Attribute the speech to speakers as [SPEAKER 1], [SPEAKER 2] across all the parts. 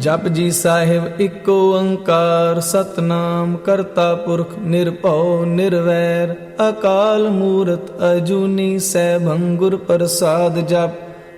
[SPEAKER 1] ਜਪ ਜੀ ਸਾਹਿਬ ਇੱਕੋ ਓੰਕਾਰ ਸਤਨਾਮ ਕਰਤਾ ਪੁਰਖ ਨਿਰਭਉ ਨਿਰਵੈਰ। ਅਕਾਲ ਮੂਰਤ ਅਜੂਨੀ ਸੈਭੰ ਗੁਰ ਪ੍ਰਸਾਦ ਜਪ।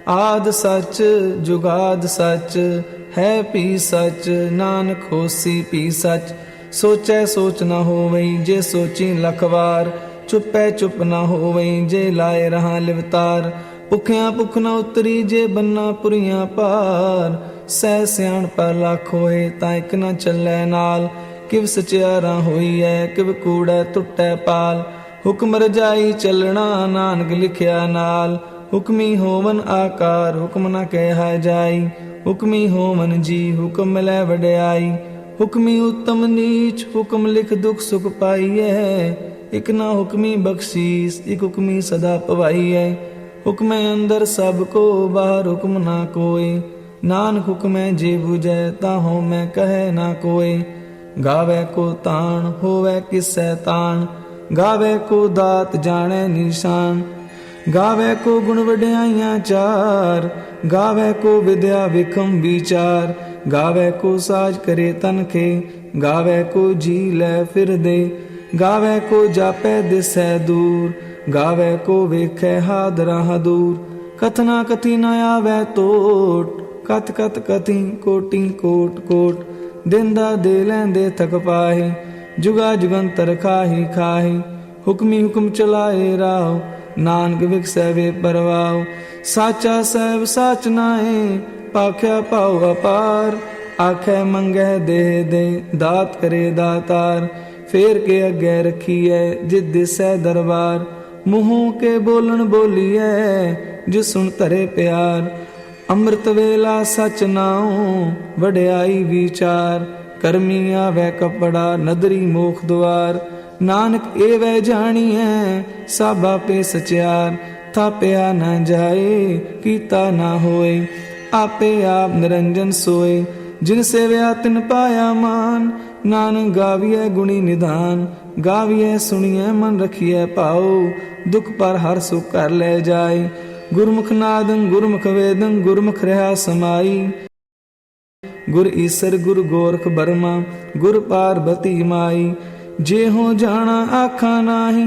[SPEAKER 1] ਆਦ ਸੱਚ, ਜੁਗਾਦ ਸੱਚ, ਹੈ ਪੀ ਸੱਚ, ਨਾਨਕ ਹੋਸੀ ਪੀ ਸੱਚ। ਸੋਚੈ ਸੋਚ ਨਾ ਹੋਵਈ ਜੇ ਸੋਚੀ ਲਖਵਾਰ। ਚੁੱਪੈ ਚੁੱਪ ਨ ਹੋਵਈ ਜੇ ਲਾਏ ਰਹਾ ਲਿਵਤਾਰ। ਭੁਖਿਆ ਭੁਖ ਨ ਉਤਰੀ ਜੇ ਬੰਨਾ ਪੁਰੀਆਂ ਪਾਰ। ਸਹਿ ਸਿਆਣ ਪਰ ਲੱਖ ਹੋਏ ਤਾਂ ਇੱਕ ਨਾ ਚੱਲੈ ਨਾਲ। ਕਿਵ ਸਚਿਆਰਾ ਹੋਈ ਐ ਕਿਵ ਕੂੜੈ ਟੁੱਟੈ ਪਾਲ। ਹੁਕਮ ਰਜਾਈ ਚੱਲਣਾ ਨਾਨਕ ਲਿਖਿਆ ਨਾਲ। ਹੁਕਮੀ ਹੋਵਨ ਆਕਾਰ, ਹੁਕਮ ਨ ਕਹਿਆ ਜਾਈ। ਹੁਕਮੀ ਹੋਵਨ ਜੀ, ਹੁਕਮ ਲੈ ਵਡਿਆਈ। ਹੁਕਮੀ ਉਤਮ ਨੀਚ, ਹੁਕਮ ਲਿਖ ਦੁਖ ਸੁਖ ਪਾਈਐ। ਇਕ ਨਾ ਹੁਕਮੀ ਬਖਸ਼ੀਸ, ਇਕ ਹੁਕਮੀ ਸਦਾ ਪਵਾਈਐ। ਹੁਕਮੈ ਅੰਦਰ ਸਭ ਕੋ, ਬਾਹਰ ਹੁਕਮ ਨਾ ਕੋਏ। ਨਾਨਕ ਹੁਕਮੈ ਜੇ 부ਜੈ ਤਾ ਹੋ ਮੈਂ ਕਹੈ ਨਾ ਕੋਏ। ਗਾਵੇ ਕੋ ਤਾਣ, ਹੋਵੇ ਕਿਸੈ ਤਾਣ। ਗਾਵੇ ਕੋ ਦਾਤ ਜਾਣੈ ਨਿਸ਼ਾਨ। ਗਾਵੇ ਕੋ ਗੁਣ ਵਡਿਆਈਆਂ ਚਾਰ। ਗਾਵੇ ਕੋ ਵਿਦਿਆ ਵਿਖਮ ਵਿਚਾਰ। ਗਾਵੇ ਕੋ ਸਾਜ ਕਰੇ ਤਨਖੇ ਗਾਵੇ ਕੋ ਜੀ ਲੈ ਫਿਰਦੇ ਗਾਵੇ ਕੋ ਜਾਪੈ ਦਿਸੈ ਦੂਰ। ਗਾਵੇ ਕੋ ਵੇਖੈ ਹਾਦਰਾ ਦੂਰ। ਕਥਨਾ ਕਥੀ ਨ ਆਵੈ ਟੋਟ ਕਤ ਕਤ ਕਥੀ ਕੋਟੀ, ਕੋਟ ਕੋਟ। ਦਿੰਦਾ ਦੇ ਲੈਂਦੇ ਥਕ ਪਾਹੇ, ਜੁਗਾ ਜੁਗੰਤਰ ਖਾਹੀ ਖਾਹੀ। ਹੁਕਮੀ ਹੁਕਮ ਚਲਾਏ ਰਾਹ, ਨਾਨਕ ਵਿਖਸੈ ਪਰਵਾਉ ਸਾਚਾ ਸਹਿਬ ਸਾਚ ਨਾਏ ਪਾਖਿਆ ਪਾਉ ਅਪਾਰ। ਆਖੈ ਮੰਗੈ ਦੇ ਦੇ, ਦਾਤ ਕਰੇ ਦਾਤਾਰ। ਫੇਰ ਕੇ ਅੱਗੇ ਰਖੀਐ, ਜਿਦ ਦਿਸੈ ਦਰਬਾਰ। ਮੂੰਹੋਂ ਕੇ ਬੋਲਣ ਬੋਲੀਐ, ਜਿਸ ਸੁਣ ਧਰੇ ਪਿਆਰ। ਅੰਮ੍ਰਿਤ ਵੇਲਾ ਸਚ ਨਾਉ, ਵਡਿਆਈ ਵਿਚਾਰ। ਕਰਮੀ ਆਵੈ ਕਪੜਾ, ਨਦਰੀ ਮੋਖ ਦੁਆਰ ਨਾਨਕ ਏਵੈ ਜਾਣੀਐ ਸਭ ਆਪੇ ਸਚਿਆਰ। ਥਾਪਿਆ ਨਾ ਜਾਏ, ਕੀਤਾ ਨਾ ਹੋਏ। ਆਪੇ ਆਪ ਨਿਰੰਜਨ ਸੋਏ। ਜਿਨ ਸੇਵਿਆ ਤਿਨ ਪਾਇਆ ਮਾਨ, ਨਾਨਕ ਗਾਵੀਐ ਗੁਣੀ ਨਿਧਾਨ। ਗਾਵੀਐ ਸੁਣੀਐ ਮਨ ਰਖੀਐ ਪਾਉ ਦੁਖ ਪਰ ਹਰ ਸੁਖ ਕਰ ਲੈ ਜਾਏ। ਗੁਰਮੁਖ ਨਾਦੰ, ਗੁਰਮੁਖ ਵੇਦੰ, ਗੁਰਮੁਖ ਰਹਾ ਸਮਾਈ। ਗੁਰ ਈਸਰ, ਗੁਰ ਗੋਰਖ ਬਰਮਾ, ਗੁਰ ਪਾਰਬਤੀ ਮਾਈ। ਜੇ ਹੋ ਜਾਣਾ ਆਖਾਂ ਨਾਹੀ,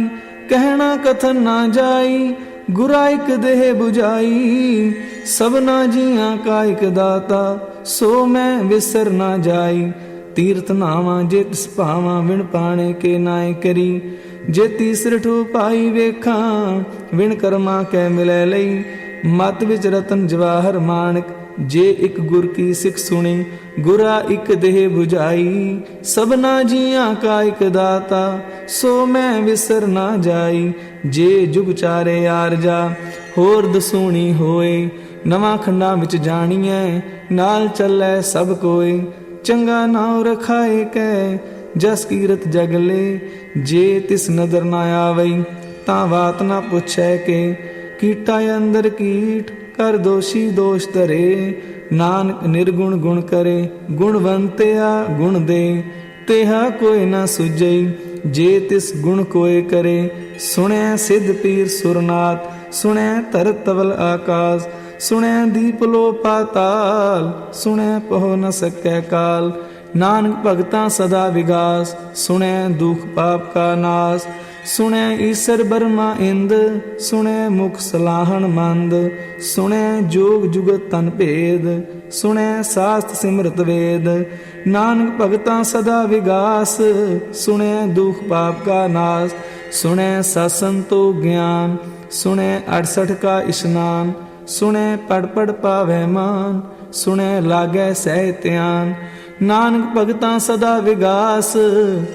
[SPEAKER 1] ਕਹਿਣਾ ਕਥਨ ਨਾ ਜਾਈ, ਗੁਰਾ ਇਕ ਦੇਹ 부ਜਾਈ ਸਭਨਾ ਜੀਆਂ ਕਾ ਇਕ ਦਾਤਾ, ਸੋ ਮੈਂ ਵਿਸਰ ਨਾ ਜਾਈ। ਤੀਰਥ ਨਾਵਾਂ ਜੇ ਤਿਸ ਭਾਵਾਂ ਵਿਣ ਪਾਣੇ ਕੇ ਨਾਏ ਕਰੀ। ਜੇ ਤੀਸਰ ਠੋ ਪਾਈ ਵੇਖਾਂ, ਵਿਣ ਕਰਮਾ ਕੈ ਮਿਲੈ ਲਈ। ਮਤ ਵਿੱਚ ਰਤਨ ਜਵਾਹਰ ਮਾਨਕ, ਜੇ ਇੱਕ ਗੁਰ ਕੀ ਸਿੱਖ ਸੁਣੀ, ਗੁਰਾ ਇੱਕ ਦੇਹ 부ਜਾਈ ਸਭਨਾ ਜੀਆਂ ਕਾ ਇਕ ਦਾਤਾ, ਸੋ ਮੈਂ ਵਿਸਰ ਨਾ ਜਾਈ। ਜੇ ਜੁਗ ਚਾਰੇ ਆਰਜਾ, ਹੋਰ ਦਸੂਣੀ ਹੋਏ। ਨਵਾਂ ਖੰਡਾਂ ਵਿੱਚ ਜਾਣੀਐ, ਨਾਲ ਚੱਲੈ ਸਭ ਕੋਏ। ਚੰਗਾ ਨਾਉ ਰਖਾਏ ਕੈ ਜਸ ਕੀਰਤ ਜਗਲੇ ਜੇ ਤਿਸ ਨਦਰ ਨਾ ਆਵਈ, ਤਾਂ ਬਾਤ ਨਾ ਪੁੱਛੈ ਕੇ। ਕੀਟਾ ਅੰਦਰ ਕੀਟ ਕਰ ਦੋਸ਼ੀ ਦੋਸ਼ ਧਰੇ। ਨਾਨਕ ਨਿਰਗੁਣ ਗੁਣ ਕਰੇ ਗੁਣਵੰਤਿਆ ਗੁਣ ਦੇ। ਤੇਹਾ ਕੋਈ ਨਾ ਸੁਝਈ, ਜੇ ਤਿਸ ਗੁਣ ਕੋਏ ਕਰੇ। ਸੁਣੈ ਸਿਧ ਪੀਰ ਸੁਰਨਾਥ, ਸੁਣੈ ਤਰਤਵਲ ਆਕਾਸ। ਸੁਣੈ ਦੀਪ ਲੋ ਪਾਤਾਲ ਸੁਣੈ ਪਹੁ ਨ ਸਕੈ ਕਾਲ। ਨਾਨਕ ਭਗਤਾਂ ਸਦਾ ਵਿਗਾਸ, ਸੁਣੈ ਦੁਖ ਪਾਪ ਕਾ ਨਾਸ, ਸੁਣੈ ਈਸਰ ਬਰਮਾ ਇੰਦ, ਸੁਣੈ ਮੁਖ ਸਲਾਹਣ ਮੰਦ, ਸੁਣੈ ਜੋਗ ਜੁਗਤ ਤਨ ਭੇਦ, ਸੁਣੈ ਸਾਸਤ ਸਿਮਰਤ ਵੇਦ, ਨਾਨਕ ਭਗਤਾਂ ਸਦਾ ਵਿਗਾਸ, ਸੁਣੈ ਦੁਖ ਪਾਪ ਕਾ ਨਾਸ, ਸੁਣੈ ਸਸੰਤੋ ਗਿਆਨ, ਸੁਣੈ 68 ਕਾ ਇਸ਼ਨਾਨ, ਸੁਣੈ ਪੜ ਪੜ ਪਾਵੈ ਮਾਨ, ਸੁਣੈ ਲਾਗੈ ਸਹਿ ਧਿਆਨ ਨਾਨਕ ਭਗਤਾਂ ਸਦਾ ਵਿਗਾਸ।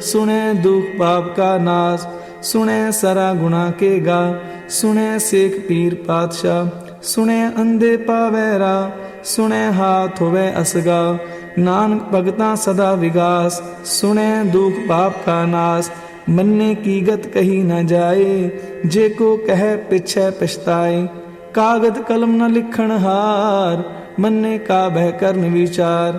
[SPEAKER 1] ਸੁਣੈ ਦੁਖ ਪਾਪ ਕਾ ਨਾਸ, ਸੁਣੈ ਸਰਾ ਗੁਣਾ ਕੇ ਗਾ। ਸੁਣੈ ਸੇਖ ਪੀਰ ਪਾਤਸ਼ਾਹ, ਸੁਣੈ ਅੰਦੇ ਪਾਵੈ ਰਾ, ਸੁਣੈ ਹਾਥ ਹੋਵੇ ਅਸਗਾ। ਨਾਨਕ ਭਗਤਾਂ ਸਦਾ ਵਿਗਾਸ, ਸੁਣੈ ਦੁਖ ਪਾਪ ਕਾ ਨਾਸ। ਮੰਨੇ ਕੀ ਗਤ ਕਹੀ ਨਾ ਜਾਏ, ਜੇ ਕੋ ਕਹੈ ਪਿਛੈ ਪਛਤਾਏ। ਕਾਗਦ ਕਲਮ ਨ ਲਿਖਣ ਹਾਰ, ਮੰਨੇ ਕਾ ਬਹਿ ਕਰਨ ਵਿਚਾਰ।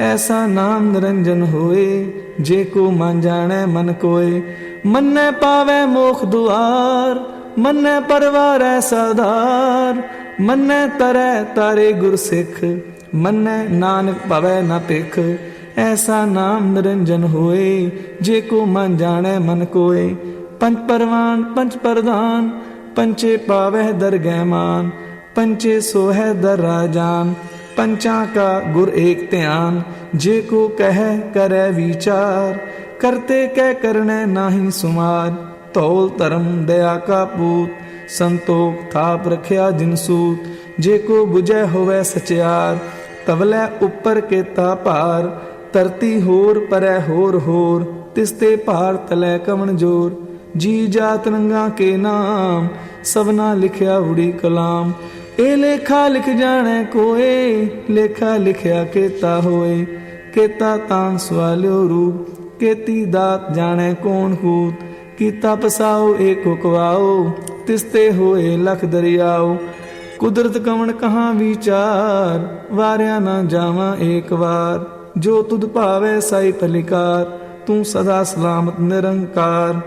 [SPEAKER 1] ਐਸਾ ਨਾਮ ਨਿਰੰਜਨ ਹੋਏ, ਜੇ ਕੋ ਮਨ ਜਾਣੈ ਮਨ ਕੋਏ। ਮੰਨੈ ਪਾਵੈ ਮੋਖ ਦੁਆਰ, ਮੰਨੈ ਪਰਵਾਰੈ ਸਦਾਰ ਮੰਨੈ ਤਰੈ ਤਾਰੇ ਗੁਰ ਸਿੱਖ, ਮੰਨੈ ਨਾਨਕ ਭਵੈ ਨਾ ਭਿਖ। ਐਸਾ ਨਾਮ ਨਿਰੰਜਨ ਹੋਏ, ਜੇ ਕੋ ਮਨ ਜਾਣੈ ਮਨ ਕੋਏ। ਪੰਜ ਪਰਵਾਨ, ਪੰਜ ਪ੍ਰਧਾਨ, ਪੰਚੇ ਪਾਵਹਿ ਦਰਗਹਿ ਮਾਨ ਪੰਚੇ ਸੋਹੈ ਦਰ ਰਾਜਾਨ। ਪੰਚਾਂ ਕਾ ਗੁਰ ਏਕ ਧਿਆਨ, ਜੇ ਕੋ ਕਹਿ ਕਰੈ ਵਿਚਾਰ, ਕਰਤੇ ਕਹਿ ਕਰਨੈ ਨਾਹੀ ਸੁਮਾਰ। ਧੌਲ ਧਰਮ ਦਇਆ ਕਾ ਪੂਤ, ਸੰਤੋਖ ਥਾਪ ਰਖਿਆ ਜਿਨ ਜੇ ਕੋ 부ਜੈ ਹੋਵੇ ਸਚਿਆਰ, ਤਵਲੇ ਉੱਪਰ ਕੇਤਾ ਭਾਰ। ਧਰਤੀ ਹੋਰ ਪਰੈ ਹੋਰ ਹੋਰ, ਤਿਸ ਤੇ ਭਾਰ ਤਲੈ ਕਵਣ ਜੋਰ। ਜੀ ਜਾਤ ਰੰਗਾ ਕੇ ਨਾਮ, ਸਭਨਾ ਲਿਖਿਆ ਉੜੀ ਕਲਾਮ। ਇਹ ਲੇਖਾ ਲਿਖ ਜਾਣੈ ਕੋਏ, ਲੇਖਾ ਲਿਖਿਆ ਕੇਤਾ ਹੋਏ। ਕੇਤਾ ਤਾਂ ਸਵਾਲਿਓ ਰੂਪ, ਕੇਤੀ ਦਾਤ ਜਾਣੈ ਕੌਣ ਹੂਤ। ਕੀਤਾ ਪਸਾਓ, ਏਕੋ ਕਵਾਓ ਤਿਸ ਹੋਏ ਲਖ ਦਰਿਆਓ। ਕੁਦਰਤ ਕਵਣ ਕਹਾਂ ਵਿਚਾਰ, ਵਾਰਿਆ ਨਾ ਜਾਵਾਂ ਏਕ ਵਾਰ। ਜੋ ਤੁਧ ਭਾਵੇ ਸਾਈ ਪਲਿਕਾਰ ਤੂੰ ਸਦਾ ਸਲਾਮਤ ਨਿਰੰਕਾਰ।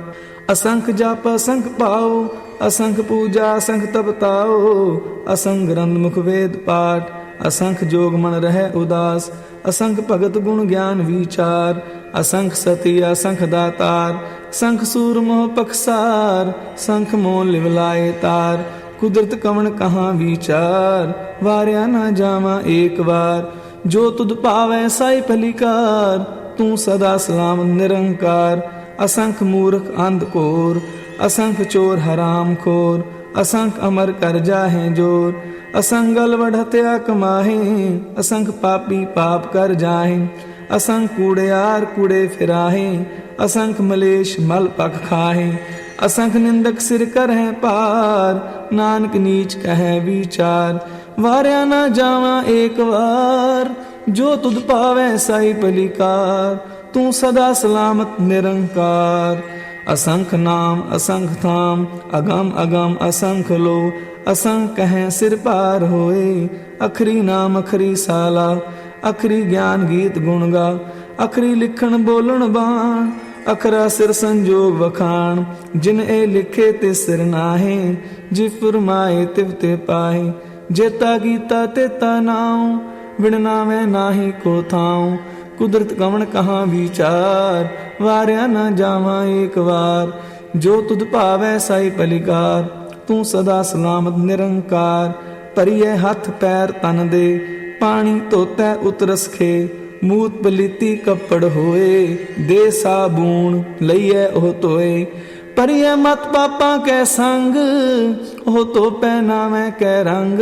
[SPEAKER 1] ਅਸੰਖ ਜਪ ਅਸੰਖ ਪਾਓ ਅਸੰਖ ਪੂਜਾ, ਅਸੰਖ ਤਪਤਾਓ ਅਸੰਖ ਗ੍ਰੰਥ ਮੁਖ ਵੇਦ ਪਾਠ, ਅਸੰਖ ਜੋਗ ਮਨ ਰਹਿ ਉਦਾਸ, ਅਸੰਖ ਭਗਤ ਗੁਣ ਗਿਆਨ ਵਿਚਾਰ, ਅਸੰਖ ਸਤੀ, ਅਸੰਖ ਦਾਤਾਰ ਸੰਖ ਸੂਰ ਮੋਹ ਪਖਸਾਰ ਸੰਖ ਮੋਹ ਲਿਵਲਾਏ ਤਾਰ, ਕੁਦਰਤ ਕਵਣ ਕਹਾਂ ਵਿਚਾਰ, ਵਾਰਿਆ ਨਾ ਜਾਵਾਂ ਏਕ ਵਾਰ, ਜੋ ਤੁਧ ਭਾਵੈ ਸਾਈ ਭਲਿਕਾਰ ਤੂੰ ਸਦਾ ਸਲਾਮ ਨਿਰੰਕਾਰ, ਅਸੰਖ ਮੂਰਖ ਅੰਧ ਕੋਰ ਅਸੰਖ ਚੋਰ ਹਰਾਮ ਖੋਰ, ਅਸੰਖ ਅਮਰ ਕਰ ਜਾਹੇ ਜੋਰ ਅਸੰਗਲ ਵਢਤਿਆ ਕਮਾਹੇ ਅਸੰਖ ਪਾਪੀ ਪਾਪ ਕਰ ਜਾਹੇ, ਅਸੰਖ ਕੂੜਿਆਰ ਕੂੜੇ ਫਿਰਾਹੇ, ਅਸੰਖ ਮਲੇਸ਼ ਮਲ ਪਖ ਖਾਹੇ, ਅਸੰਖ ਨਿੰਦਕ ਸਿਰ ਕਰਹਿ ਪਾਰ ਨਾਨਕ ਨੀਚ ਕਹੈ ਵਿਚਾਰ, ਵਾਰਿਆ ਨਾ ਜਾਵਾਂ ਏਕ ਵਾਰ, ਜੋ ਤੁਧ ਪਾਵੈ ਸਾਈ ਪਲਿਕਾਰ ਤੂੰ ਸਦਾ ਸਲਾਮਤ ਨਿਰੰਕਾਰ। ਅਸੰਖ ਨਾਮ ਅਸੰਖ ਥਾਮ, ਅਗਮ ਅਗਮ ਅਸੰਖ ਲੋ, ਅਸੰਖ ਕਹੈ ਸਿਰ ਪਾਰ ਹੋਏ, ਅਖਰੀ ਨਾਮ ਅਖਰੀ ਸਾਲਾ, ਅਖਰੀ ਗਿਆਨ ਗੀਤ ਗੁਣ ਗਾ, ਅਖਰੀ ਲਿਖਣ ਬੋਲਣ ਬਾਣ, ਅਖਰਾ ਸਿਰ ਸੰਜੋਗ ਵਖਾਣ, ਜਿਨ ਇਹ ਲਿਖੇ ਤੇ ਸਿਰ ਨਾਹੇ, ਜਿ ਫਰਮਾਏ ਤਿਵ ਤੇ ਪਾਏ ਜੇਤਾ ਕੀਤਾ ਤੇਤਾ ਨਾਉ ਵਿਣ ਨਾਵੇਂ ਨਾਹੀ ਕੋ ਥਾਉ ਕੁਦਰਤ ਕਵਣ ਕਹਾਂ ਵਿਚਾਰ, ਵਾਰਿਆ ਨਾ ਜਾਵਾਂ ਏਕ ਵਾਰ। ਜੋ ਤੁਧ ਭਾਵੈ ਸਾਈ ਪਲਿਕਾਰ, ਤੂੰ ਸਦਾ ਸਲਾਮਤ ਨਿਰੰਕਾਰ। ਭਰੀਏ ਹੱਥ ਪੈਰ ਤਨ ਦੇ, ਪਾਣੀ ਧੋਤੈ ਉਤਰਸ ਖੇ। ਮੂਤ ਪਲੀਤੀ ਕੱਪੜ ਹੋਏ, ਦੇ ਸਾਬੂਨ ਲਈਐ ਉਹ ਧੋਏ। ਪਰਿਐ ਮਤ ਪਾਪਾਂ ਕੈ ਸੰਗ, ਉਹ ਤੋ ਪਹਿਨਾਵੇਂ ਕੈ ਰੰਗ।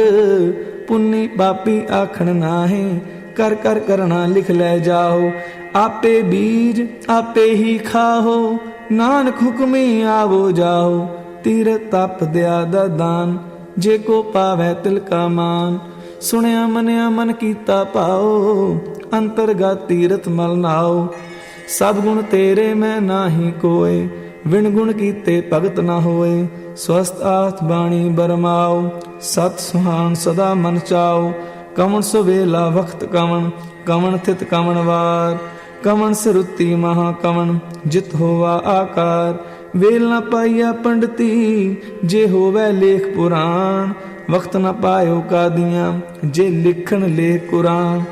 [SPEAKER 1] ਪੁੰਨੀ ਪਾਪੀ ਆਖਣ ਨਾਹੀ ਕਰ ਕਰ ਕਰਣਾ ਲਿਖ ਲੈ ਜਾਓ। ਆਪੇ ਬੀਜ ਆਪੇ ਹੀ ਖਾਓ। ਨਾਨਕ ਹੁਕਮੀ ਆਵੋ ਜਾਓ। ਤੀਰ ਤਪ ਦਿਆ ਦਾ ਦਾਨ, ਜੇ ਕੋ ਪਾਵੈ ਤਿਲ ਕਾ ਮਾਨ। ਸੁਣਿਆ ਮਨਿਆ ਮਨ ਕੀਤਾ ਪਾਓ ਅੰਤਰਗਤ ਤੀਰਥ ਮਲ ਨਾਓ। ਸਭ ਗੁਣ ਤੇਰੇ ਮੈਂ ਨਾਹੀ ਕੋਏ ਵਿਣ ਗੁਣ ਕੀਤੇ ਭਗਤ ਨਾ ਹੋਏ। ਸਵਸਤ ਆਤ ਬਾਣੀ ਬਰਮਾਓ, ਸਤ ਸੁਹਾਨ ਸਦਾ ਮਨ ਚਾਓ। ਕਵਣ ਸੁਵੇਲਾ ਵਖਤ ਕਵਣ ਕਵਣ ਥਿਤ ਕਵਣ ਵਾਰ। ਕਵਣ ਸਰੁੱਤੀ ਮਹਾ ਕਵਣ ਜਿਤ ਹੋਵਾ ਆਕਾਰ। ਵੇਲ ਨ ਪਾਈਆ ਪੰਡਤੀ, ਜੇ ਹੋਵੇ ਲੇਖ ਪੁਰਾਣ। ਵਕਤ ਨਾ ਪਾਇਓ ਕਾਦੀਆਂ, ਜੇ ਲਿਖਣ ਲੇਖ ਕੁਰਾਨ।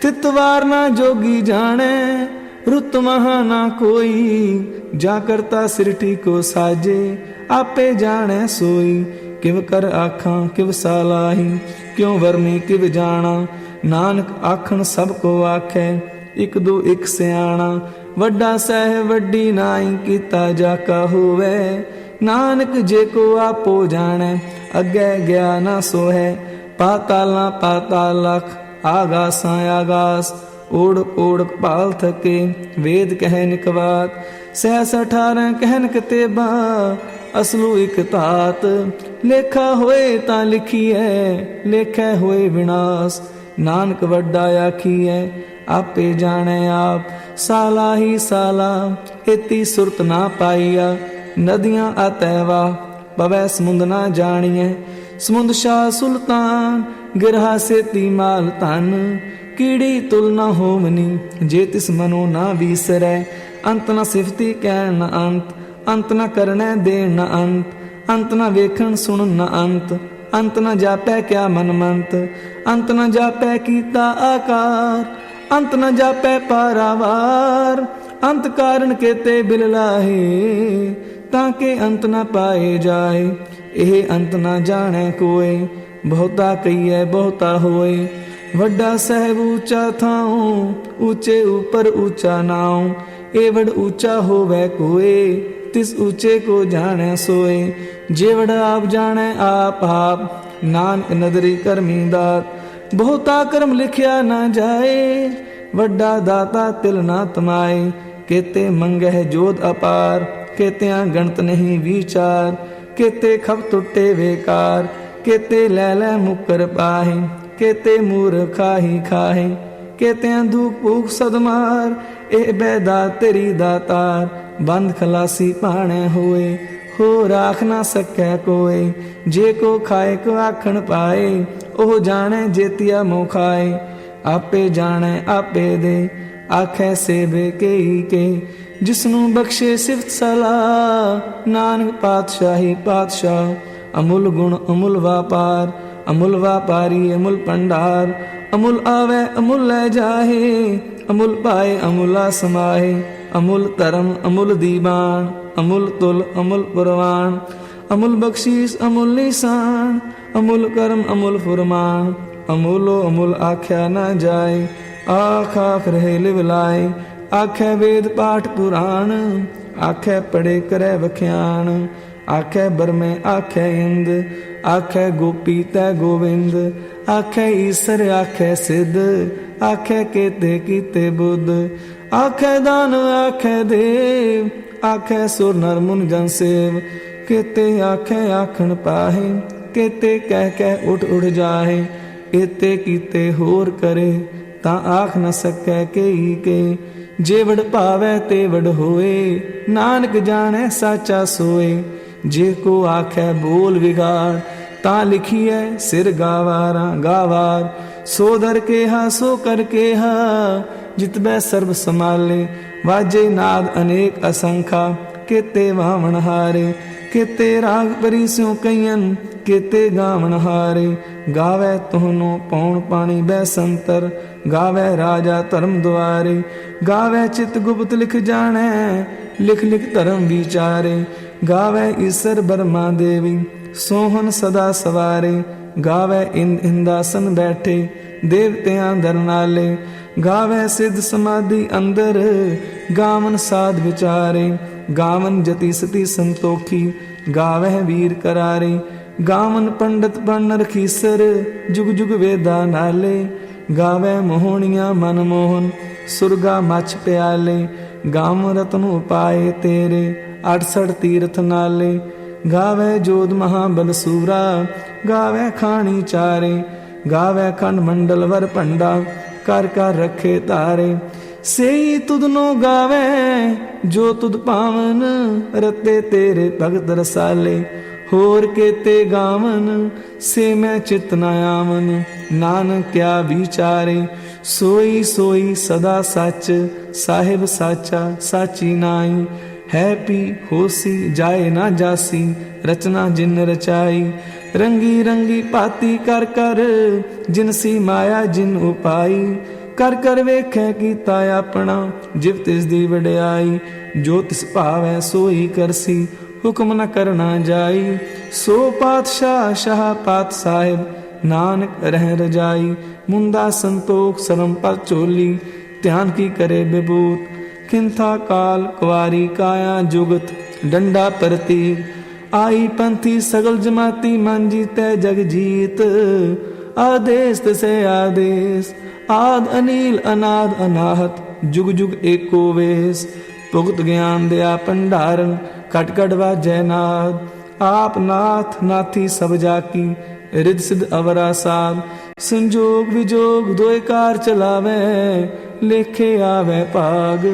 [SPEAKER 1] ਤਿਤਵਾਰ ਨਾ ਜੋਗੀ ਜਾਣੈ, ਰੁੱਤ ਮਹਾ ਨਾ ਕੋਈ। ਜਾ ਕਰਤਾ ਸਿਰਟੀ ਕੋ ਸਾਜੇ, ਆਪੇ ਜਾਣੈ ਸੋਈ। ਕਿਵ ਕਰ ਆਖਾਂ, ਕਿਵ ਸਾਲਾਹੀ, ਕਿਉ ਵਰਮੀ ਕਿਵ ਜਾਣਾ? ਨਾਨਕ ਆਖਣ ਸਭ ਕੋ ਆਖੈ, ਇਕ ਦੋ ਇਕ ਸਿਆਣਾ। ਵੱਡਾ ਸਹਿ ਵੱਡੀ ਨਾਈ, ਕੀਤਾ ਜਾ ਕਾ ਹੋਵੇ। ਨਾਨਕ ਜੇ ਕੋ ਆਪੋ ਜਾਣੈ, ਅੱਗੇ ਗਿਆ ਨਾ ਸੋਹੈ। ਪਾਤਾਲਾਂ ਪਾਤਾਲ ਆਗਾਸਾਂ, ਆਗਾਸ। ਓੜ ਓੜ ਪਾਲ ਥਕੇ, ਵੇਦ ਕਹਿ ਨਿਕਵਾਤ। ਸਹਿ ਸਠਾਰਾਂ ਕਹਿਨ ਕਿਤੇਬਾ ਅਸਲੂ ਇਕ ਤਾਤ ਲੇਖਾ ਹੋਏ ਤਾਂ ਲਿਖੀਐ, ਲੇਖੈ ਹੋਏ ਵਿਨਾਸ਼। ਨਾਨਕ ਵੱਡਾ ਆਖੀਐ, ਆਪੇ ਜਾਣੈ ਆਪ। ਸਾਲਾ ਹੀ ਸਾਲਾ, ਇਤੀ ਸੁਰਤ ਨਾ ਪਾਈਆ। ਨਦੀਆਂ ਅਤੈਵਾ ਪਵੈ ਸਮੁੰਦ ਨਾ ਜਾਣੀਐ। ਸਮੁੰਦ ਸ਼ਾਹ ਸੁਲਤਾਨ, ਗਿਰਹਾ ਸੇਤੀ ਮਾਲ ਧਨ। ਕੀੜੀ ਤੁਲ ਨਾ ਹੋਵਨੀ, ਜੇ ਤਿਸ ਮਨੋ ਨਾ ਵੀਸਰੈ। ਅੰਤ ਨਾ ਸਿਫਤੀ ਕਹਿਣ ਨਾ ਅੰਤ। ਅੰਤ ਨਾ ਕਰਨੈ ਦੇਣ ਨ ਅੰਤ ਅੰਤ ਨਾ ਵੇਖਣ ਸੁਣਨ ਨ ਅੰਤ ਅੰਤ ਨਾ ਜਾਪੈ ਕਿਆ ਮਨ ਮੰਤ, ਅੰਤ ਨ ਜਾਪੈ ਕੀਤਾ ਆਕਾਰ, ਅੰਤ ਨ ਜਾਪੈ ਪਾਰਾਵਾਰ, ਅੰਤ ਕਾਰਨ ਕੇਤੇ ਬਿਲ ਲਾਹੇ, ਤਾਂ ਕਿ ਅੰਤ ਨਾ ਪਾਏ ਜਾਏ, ਇਹ ਅੰਤ ਨਾ ਜਾਣੈ ਕੋਏ, ਬਹੁਤਾ ਕਈਐ ਬਹੁਤਾ ਹੋਏ। ਵੱਡਾ ਸਹਿਬ ਉੱਚਾ ਥਾਉ, ਉੱਚੇ ਉਪਰ ਉੱਚਾ ਨਾਉ ਏ ਉੱਚਾ ਹੋਵੇ ਕੋਏ। ਤਿਸ ਉੱਚੇ ਕੋ ਜਾਣੈ ਸੋਏ ਜੇ ਆਪ ਜਾਣੈ ਆਪ ਆਪ, ਨਾਨਕ ਨਦਰੀ ਕਰਮੀ ਦਾਤ, ਬਹੁਤਾ ਕਰਮ ਲਿਖਿਆ ਨਾ ਜਾਏ, ਵੱਡਾ ਦਾਤਾ ਤਿਲ ਨਾ ਤਮਾਏ, ਕੇਤੇ ਮੰਗਹਿ ਜੋਤ ਅਪਾਰ, ਕੇਤਿਆਂ ਗਣਤ ਨਹੀਂ ਵਿਚਾਰ, ਕੇਤੇ ਖਬ ਟੁੱਟੇ ਵੇਕਾਰ, ਕੇਤੇ ਲੈ ਲੈ ਮੁਕਰ ਪਾਹੇ, ਕੇਤੇ ਮੂਰ ਖਾਹੀ। ਖਾਹੇ ਕੇਤਿਆਂ ਭੂਖ ਸਦਮਾਰ ਇਹ ਬੈਦਾ ਤੇਰੀ ਦਾਤਾਰ, ਬੰਦ ਖਲਾਸੀ ਪਾਣੈ ਹੋਏ ਹੋ ਰਾਖ ਨਾ ਸਕੈ ਕੋਏ, ਜੇ ਕੋ ਖਾਏ ਕੋ ਆਖਣ ਪਾਏ, ਉਹ ਜਾਣੈ ਜੇਤੀਆ ਮੋ ਖਾਏ, ਆਪੇ ਜਾਣੈ ਆਪੇ ਦੇ, ਆਖੈ ਸੇਵੇ ਕੇਈ ਕੇ ਜਿਸ ਨੂੰ ਬਖਸ਼ੇ ਸਿਫਤ ਸਲਾ ਨਾਨਕ ਪਾਤਸ਼ਾਹੀ ਪਾਤਸ਼ਾਹ, ਅਮੁੱਲ ਗੁਣ ਅਮੁੱਲ ਵਾਪਾਰ ਅਮੁਲ ਵਾਪਾਰੀ, ਅਮੁਲ ਪੰਡਾਰ ਅਮੁਲ ਆਵੇ, ਅਮੁੱਲ ਲੈ ਜਾਹੇ, ਅਮੁੱਲ ਪਾਏ, ਅਮੁੱਲਾ ਸਮਾਏ ਅਮੁੱਲ ਧਰਮ, ਅਮੁਲ ਦੀਵਾਨ, ਅਮੁੱਲ ਤੁਲ, ਅਮੁਲ ਪਰਵਾਨ, ਅਮੁੱਲ ਬਖਸ਼ੀਸ, ਅਮੁੱਲ ਨਿਸ਼ਾਨ, ਅਮੁੱਲ ਕਰਮ, ਅਮੁਲ ਫੁਰਮਾਨ, ਅਮੁੱਲੋ ਅਮੁਲ ਆਖਿਆ ਨਾ ਜਾਏ, ਆਖਾ ਆਖ ਰਹੇ ਲਿਵ ਲਾਏ, ਆਖੇ ਵੇਦ ਪਾਠ ਪੁਰਾਣ, ਆਖੇ ਪੜੇ ਕਰੈ ਵਖਿਆਣ, ਆਖੇ ਬਰਮੇ, ਆਖੇ ਇੰਦ ਆਖੇ ਗੋਪੀ ਤੈ ਗੋਵਿੰਦ, ਆਖੇ ਈਸਰ, ਆਖੇ ਸਿੱਧ, ਆਖੇ ਕੇਤੇ ਕੀਤੇ ਬੁੱਧ। ਆਖੇ ਦਾਨ, ਆਖੇ ਦੇਵ, ਆਖੇ ਸੁਰ ਨਰ ਮੁਨ ਜਨ ਸੇਵ। ਕੇਤੇ ਆਖੇ ਆਖਣ ਪਾਹੇ, ਕੇਤੇ ਕਹਿ ਕਹਿ ਉਠ ਉੜ ਜਾਹੇ। ਇਤੇ ਕੀਤੇ ਹੋਰ ਕਰੇ, ਤਾਂ ਆਖ ਨ ਸਕੈ ਕੇਈ ਕੇ। ਜੇ ਵਡ ਭਾਵੈ ਤੇ ਵੜ ਹੋਏ, ਨਾਨਕ ਜਾਣੈ ਸਾਚਾ ਸੋਏ। ਜੇ ਕੋ ਆਖੈ ਬੋਲ ਵਿਗਾੜ ਤਾਂ ਲਿਖੀਐ ਸਿਰ ਗਾਵਾਰਾਂ ਗਾਵਾਰ। ਸੋ ਦਰ ਕੇਹਾ ਸੋ ਕਰ ਕੇਹਾ ਜਿਤਬੈ ਸਰਬ ਸਮਾਲੇ ਵਾਜੇ ਨਾਦ ਅਨੇਕ ਅਸੰਖਾ। ਕੇਤੇ ਵਾਵਣ ਹਾਰੇ, ਕੇਤੇ ਰਾਗ ਪਰੀ ਸਿਉ ਕਈਨ ਕੇਤੇ ਗਾਵਣ ਹਾਰੇ। ਗਾਵੇ ਤੁਹਨੋ ਪੌਣ ਪਾਣੀ ਬੈ ਸੰਤਰ, ਗਾਵੇ ਰਾਜਾ ਧਰਮ ਦੁਆਰੇ। ਗਾਵੇ ਚਿਤ ਗੁਪਤ ਲਿਖ ਜਾਣੈ, ਲਿਖ ਲਿਖ ਧਰਮ ਵਿਚਾਰੇ। ਗਾਵੇ ਈਸਰ ਬਰਮਾ ਦੇਵੀ ਸੋਹਨ ਸਦਾ ਸਵਾਰੇ, ਗਾਵੇ ਇੰਦ ਇੰਦਾਸਨ ਬੈਠੇ, ਦੇਵਤਿਆਂ ਦਰਨਾਲੇ ਗਾਵੇ ਸਿੱਧ ਸਮਾਧੀ ਅੰਦਰ, ਗਾਵਨ ਸਾਧ ਵਿਚਾਰੇ, ਗਾਵਨ ਜਤੀ ਸਤੀ ਸੰਤੋਖੀ, ਗਾਵੇ ਵੀਰ ਕਰਾਰੇ, ਗਾਵਨ ਪੰਡਤ ਬਣ ਰਖੀਸਰ, ਜੁਗ ਜੁਗ ਵੇਦਾ ਨਾਲੇ, ਗਾਵੇ ਮੋਹਣੀਆਂ ਮਨ ਮੋਹਨ, ਸੁਰਗਾ ਮੱਛ ਪਿਆਲੇ, ਗਾਮ ਰਤਨ ਉਪਾਏ ਤੇਰੇ 68 ਤੀਰਥ ਨਾਲੇ ਗਾਵੇ ਜੋਧ ਮਹਾਬਲ ਸੂਰਾ, ਗਾਵੇ ਖਾਣੀ ਚਾਰੇ, ਗਾਵੇ ਖੰਡ ਮੰਡਲ ਵਰ ਭੰਡਾ, ਕਰ ਕਰ ਰੱਖੇ ਤਾਰੇ। ਸੇਈ ਤੁਧਨੋ ਗਾਵੇ, ਜੋ ਤੁਧ ਪਾਵਨ, ਰਤੇ ਤੇਰੇ ਭਗਤ ਰਸਾਲੇ। ਹੋਰ ਕੇਤੇ ਗਾਵਨ, ਸੇ ਮੈਂ ਚਿਤ ਨ ਆਵਨ, ਨਾਨਕ ਕਿਆ ਵਿਚਾਰੇ। ਸੋਈ ਸੋਈ ਸਦਾ ਸੱਚ, ਸਾਹਿਬ ਸਾਚਾ, ਸਾਚੀ ਨਾਈ ਹੈ ਪੀ ਹੋਸੀ, ਜਾਏ ਨਾ ਜਾਸੀ, ਰਚਨਾ ਜਿਨ ਰਚਾਈ, ਰੰਗੀ ਰੰਗੀ ਪਾਤੀ ਕਰ ਕਰ ਜਿਨਸੀ ਮਾਇਆ ਜਿਨ ਉਪਾਈ, ਕਰ ਕਰ ਵੇਖੈ ਕੀਤਾ ਆਪਣਾ, ਜਿਵ ਤਿਸ ਦੀ ਵਡਿਆਈ, ਜੋ ਤਿਸ ਭਾਵੈ ਸੋਈ ਕਰਸੀ, ਹੁਕਮ ਨ ਕਰਨਾ ਜਾਈ, ਸੋ ਪਾਤਸ਼ਾਹ ਸ਼ਾਹ ਪਾਤ ਸਾਹਿਬ, ਨਾਨਕ ਰਹਿ ਰਜਾਈ ਮੁੰਦਾ ਸੰਤੋਖ ਸਰਮ ਪਰ ਚੋਲੀ ਧਿਆਨ ਕੀ ਕਰੇ ਬਿਬੂਤ ਕਿੰਥਾ ਕਾਲ ਕੁਵਾਰੀ ਕਾਇਆ ਜੁਗਤ, ਡੰਡਾ ਪ੍ਰਤੀ। ਆਈ ਪੰਥੀ ਸਗਲ ਜਮਾਤੀ ਮਨ ਜੀਤੈ ਜਗ ਜੀਤ। ਆਦੇਸ ਤਸੇ ਆਦੇਸ, ਆਦ ਅਨੀਲ ਅਨਾਦ ਅਨਾਹਤ, ਜੁਗ ਜੁਗ ਏਕੋ ਵੇਸ। ਭੁਗਤ ਗਿਆਨ ਦਿਆ ਭੰਡਾਰਨ ਕਟ ਕਟ ਵਾਜੈ ਨਾਦ। ਆਪ ਨਾਥ ਨਾਥੀ ਸਭ ਜਾ ਕੀ ਰਿਦ ਸਿਧ ਅਵਰਾ ਸਾਧ। ਸੰਜੋਗ ਵਿਜੋਗ ਦੋਏ ਕਾਰ ਚਲਾਵੇ, ਲੇਖੇ ਆਵੇ ਭਾਗ।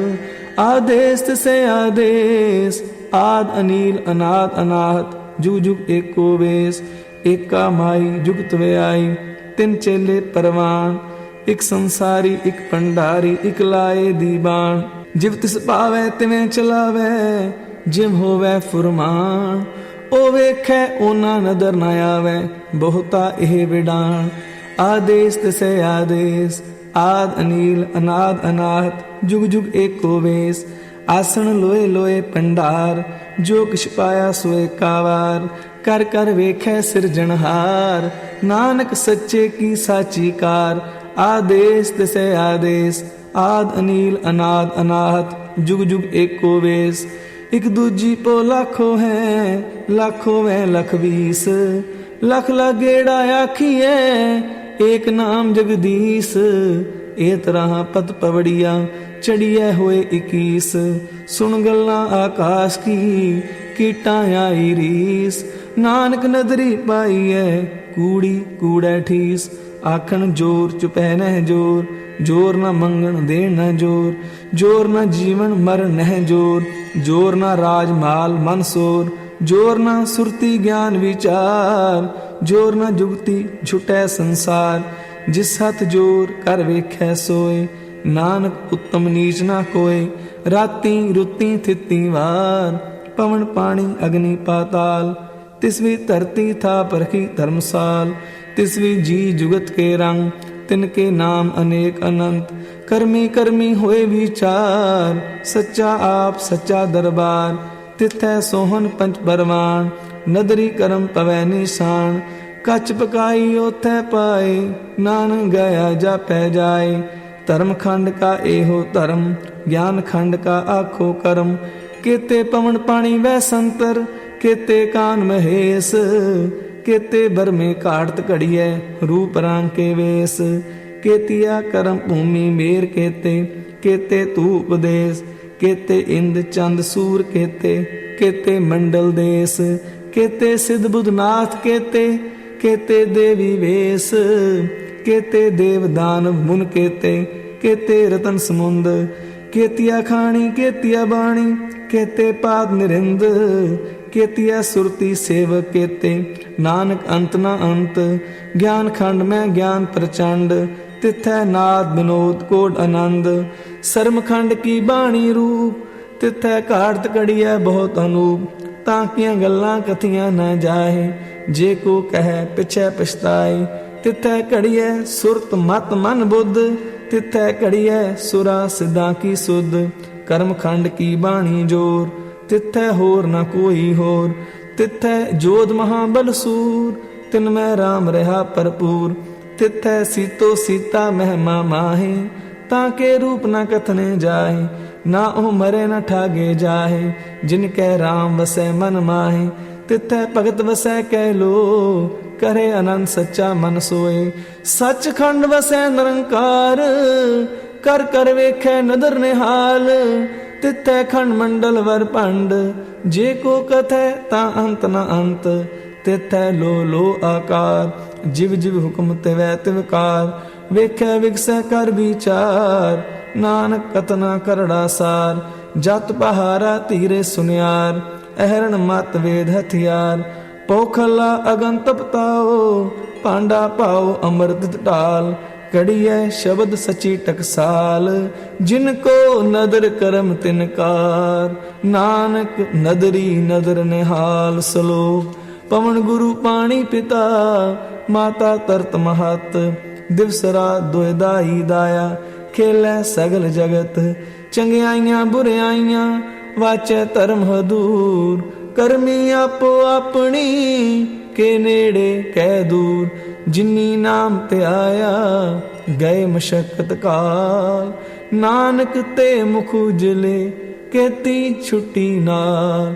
[SPEAKER 1] ਆਦੇਸ ਤਿਸੇ ਆਦੇਸ, ਆਦ ਅਨੀਲ, ਅਨਾਦ ਅਨਾਹਤ, ਜੁਗ ਜੁਗ ਏਕੋ ਵੇਸ। ਏਕਾ ਮਾਈ ਜੁਗਤ ਵਿਆਈ ਤਿੰਨ ਚੇਲੇ ਪਰਵਾਨ। ਇਕ ਸੰਸਾਰੀ, ਇਕ ਭੰਡਾਰੀ, ਇਕ ਲਾਏ ਦੀਵਾਨ ਜਿਵ ਤਿਸ ਪਾਵੇ ਤਿਵੇਂ ਚਲਾਵੇ ਜਿਮ ਹੋਵੇ ਫੁਰਮਾਨ। ਉਹ ਵੇਖੈ ਉਹਨਾਂ ਨਦਰ ਨਾ ਆਵੇ, ਬਹੁਤਾ ਇਹ ਵਿਡਾਣ ਆਦੇਸ ਤਿਸੇ ਆਦੇਸ, ਆਦ ਅਨੀਲ, ਅਨਾਦ ਅਨਾਹਤ, ਜੁਗ ਜੁਗ ਏਕੋ ਵੇਸ। ਆਸਣ ਲੋਏ ਲੋਏ ਪੰਡਾਰ ਜੋ ਕਿਛ ਪਾਇਆ ਸੋਏ ਕਾਵਾਰ। ਕਰ ਕਰ ਵੇਖੈ ਸਿਰਜਣਹਾਰ ਨਾਨਕ ਸੱਚੇ ਕੀ ਸਾਚੀ ਕਾਰ। ਆਦੇਸ ਤਿਸੈ ਆਦੇਸ, ਆਦ ਅਨੀਲ, ਅਨਾਦ ਅਨਾਹਤ, ਜੁਗ ਜੁਗ ਏਕੋ ਵੇਸ। ਇਕ ਦੂਜੀ ਪੋ ਲੱਖੋ ਹੈ, ਲੱਖੋ ਵੈ ਲਖ ਵੀਸ। ਲਖ ਲਗੇੜਾ ਆਖੀਐ ਏਕ ਨਾਮ ਜਗਦੀਸ਼, ਇਹ ਤਰ੍ਹਾਂ ਪਤ ਪਵੜੀਆ, ਚੜੀਐ ਹੋਏ 21 ਸੁਣ ਗੱਲਾਂ ਆਕਾਸ਼ ਕੀ, ਕੀਟਾਂ ਆਈ ਰੀਸ। ਨਾਨਕ ਨਦਰੀ ਪਾਈਐ, ਕੂੜੀ ਕੂੜੈ ਠੀਸ। ਆਖਣ ਜੋਰ ਚੁਪੈ ਨਹਿ ਜੋਰ ਜੋਰ ਨਾ ਮੰਗਣ ਦੇਣ ਨਾ ਜੋਰ। ਜੋਰ ਨਾ ਜੀਵਨ ਮਰਨ ਨਹਿ ਜੋਰ ਜੋਰ ਨਾ ਰਾਜ ਮਾਲ ਮਨਸੋਰ ਜੋਰ ਨਾ ਸੁਰਤੀ ਗਿਆਨ ਵਿਚਾਰ, ਜੋਰ ਨਾ ਜੁਗਤੀ ਛੁਟੈ ਸੰਸਾਰ। ਜਿਸ ਹੱਥ ਜੋਰ ਕਰ ਵੇਖੈ ਸੋਏ, ਨਾਨਕ ਉਤਮ ਨੀਚ ਨਾ ਕੋਏ, ਰਾਤੀ ਰੁੱਤੀ ਥਿੱਤੀ ਵਾਰ। ਪਵਨ ਪਾਣੀ ਅਗਨੀ ਪਾਤਾਲ, ਤਿਸ ਵੀ ਧਰਤੀ ਥਾ ਪਰਖੀ ਧਰਮਸਾਲ। ਤਿਸ ਵੀ ਜੀ ਜੁਗਤ ਕੇ ਰੰਗ, ਤਿਨ ਕੇ ਨਾਮ ਅਨੇਕ ਅਨੰਤ। ਕਰਮੀ ਕਰਮੀ ਹੋਏ ਵਿਚਾਰ, ਸੱਚਾ ਆਪ ਸੱਚਾ ਦਰਬਾਰ। ਤਿਥੈ ਸੋਹਣ ਪੰਚ ਪਰਵਾਨ ਨਦਰੀ ਕਰਮ ਪਵੈ ਨਿਸ਼ਾਨ। ਕੱਚ ਪਕਾਈ ਉਥੈ ਪਾਏ ਨਾਨ ਗਿਆ ਜਾਪੈ ਜਾਏ। ਧਰਮ ਖੰਡ ਕਾ ਇਹੋ ਧਰਮ, ਗਿਆਨ ਖੰਡ ਕਾ ਆਖੋ ਕਰਮ। ਕੀਤੇ ਪਵਨ ਪਾਣੀ ਵੈ ਸੰਤਰ, ਕੀਤੇ ਕਾਨ ਮਹੇਸ। ਕੀਤੇ ਬਰਮੇ ਘਾੜਤ ਘੜੀਐ, ਰੂਪ ਰੰਗ ਕੇ ਵੇਸ। ਕੀਤਿਆ ਕਰਮ ਭੂਮੀ ਮੇਰ ਕੀਤੇ ਕੀਤੇ ਤੂ ਉਪਦੇਸ ਕੀਤੇ ਇੰਦ ਚੰਦ ਸੂਰ ਕੀਤੇ ਕੀਤੇ ਮੰਡਲ ਦੇਸ, ਕੀਤੇ ਸਿਧ ਬੁਧਨਾਥ ਕੀਤੇ ਕੀਤੇ ਦੇਵੀ ਵੇਸ, ਕੀਤੇ ਦੇਵ ਮੁਨ ਕੀਤੇ ਕੀਤੇ ਰਤਨ ਸਮੁੰਦ, ਕੀਤਿਆ ਖਾਣੀ, ਕੀਤਿਆ ਬਾਣੀ, ਕੀਤੇ ਪਾਦ ਨਿਰਿੰਦ, ਕੀਤਿਆ ਸੁਰਤੀ ਸੇਵ ਕੀਤੇ, ਨਾਨਕ ਅੰਤ ਨਾ ਅੰਤ, ਗਿਆਨ ਖੰਡ ਮੈਂ ਗਿਆਨ ਪ੍ਰਚੰਡ ਤਿਥੈ ਨਾਦ ਬਿਨੋਦ ਕੋਡ ਆਨੰਦ, ਸਰਮਖੰਡ ਕੀ ਬਾਣੀ ਰੂਪ, ਤਿਥੈ ਘਾੜਤ ਕੜੀਐ ਬਹੁਤ ਅਨੂਪ, ਤਾਂ ਕੀਆਂ ਗੱਲਾਂ ਕਥੀਆਂ ਨਾ ਜਾਏ ਜੇ ਕੋ ਕਹੈ ਪਿਛੈ ਪਛਤਾਏ, ਤਿਥੈ ਘੜੀਐ ਸੁਰਤ ਮਤ ਮਨ ਬੁੱਧ, ਤਿਥੈ ਘੜੀਐ ਸੁਰਾ ਸਿਧਾਂ ਕੀ ਸੁਧ ਕਰਮ ਖੰਡ ਕੀ ਬਾਣੀ ਜੋਰ, ਤਿਥੈ ਹੋਰ ਨਾ ਕੋਈ ਹੋਰ, ਤਿਥੈ ਜੋਧ ਮਹਾਬਲ ਸੂਰ, ਤਿਨ ਮੈਂ RAM ਰਹਾ ਭਰਪੂਰ ਤਿਥੈ ਸੀਤੋ ਸੀਤਾ ਮਹਿਮਾ ਮਾਹੇ, ਤਾਂ ਕੇ ਰੂਪ ਨਾ ਕਥਨੇ ਜਾਏ ਨਾ ਉਹ ਮਰੇ ਨਾ ਠਾਗੇ ਜਾਏ ਜਿਨ ਕੈ RAM ਵਸੈ ਮਨ ਮਾਹੇ, ਤਿਥੈ ਭਗਤ ਵਸੈ ਕਹਿ ਲੋ, ਕਰੇ ਅਨੰਦ ਸੱਚਾ ਮਨ ਸੋਏ। ਸੱਚਖੰਡ ਵਸੈ ਨਿਰੰਕਾਰ, ਕਰ ਕਰ ਵੇਖੈ ਨਦਰ ਨਿਹਾਲ, ਤਿਥੈ ਖੰਡ ਮੰਡਲ ਵਰ ਭੰਡ, ਜੇ ਕੋ ਕਥੈ ਤਾਂ ਅੰਤ ਨ ਅੰਤ ਤਿਥੈ ਲੋ ਲੋ ਆਕਾਰ, ਜਿਵ ਜਿਵ ਹੁਕਮ ਤਿਵੈ ਤਿਵਕਾਰ ਵੇਖੈ ਵਿਗਸੈ ਕਰ ਵਿਚਾਰ, ਨਾਨਕ ਕਤਨਾ ਕਰੜਾ ਸਾਰ, ਜਤ ਪਹਾਰਾ ਧੀਰੇ ਸੁਨਿਆਰ, ਅਹਰਣ ਮਤ ਵੇਦ ਹਥਿਆਰ, ਪੋਖਲਾ ਅਗਨ ਤਪਤਾਓ ਪਾਂਡਾ ਪਾਓ ਅੰਮ੍ਰਿਤ ਢਾਲ, ਕੜੀਐ ਸ਼ਬਦ ਸਚੀ ਟਕਸਾਲ, ਜਿਨ ਕੋ ਨਦਰ ਕਰਮ ਤਿਨਕਾਰ ਨਾਨਕ ਨਦਰੀ ਨਦਰ ਨਿਹਾਲ ਸਲੋਕ। ਪਵਨ ਗੁਰੂ ਪਾਣੀ ਪਿਤਾ, ਮਾਤਾ ਤਰਤ ਮਹਤ ਦਿਵਸ ਰਾਤ ਦੁਇਦਾਈ ਦਾਇਆ, ਖੇਲੇ ਸਗਲ ਜਗਤ, ਚੰਗਿਆਈਆਂ ਬੁਰਿਆਈਆਂ, ਵਾਚੈ ਧਰਮ ਹਦੂਰ, ਕਰਮੀ ਆਪੋ ਆਪਣੀ, ਕੇ ਨੇੜੇ ਕਹਿ ਦੂਰ, ਜਿਨੀ ਨਾਮ ਤੇ ਆਇਆ, ਗਏ ਮਸ਼ਕਤ ਕਾਲ। ਨਾਨਕ ਤੇ ਮੁਖ ਉਜਲੇ ਕੇਤੀ ਛੁੱਟੀ ਨਾਲ।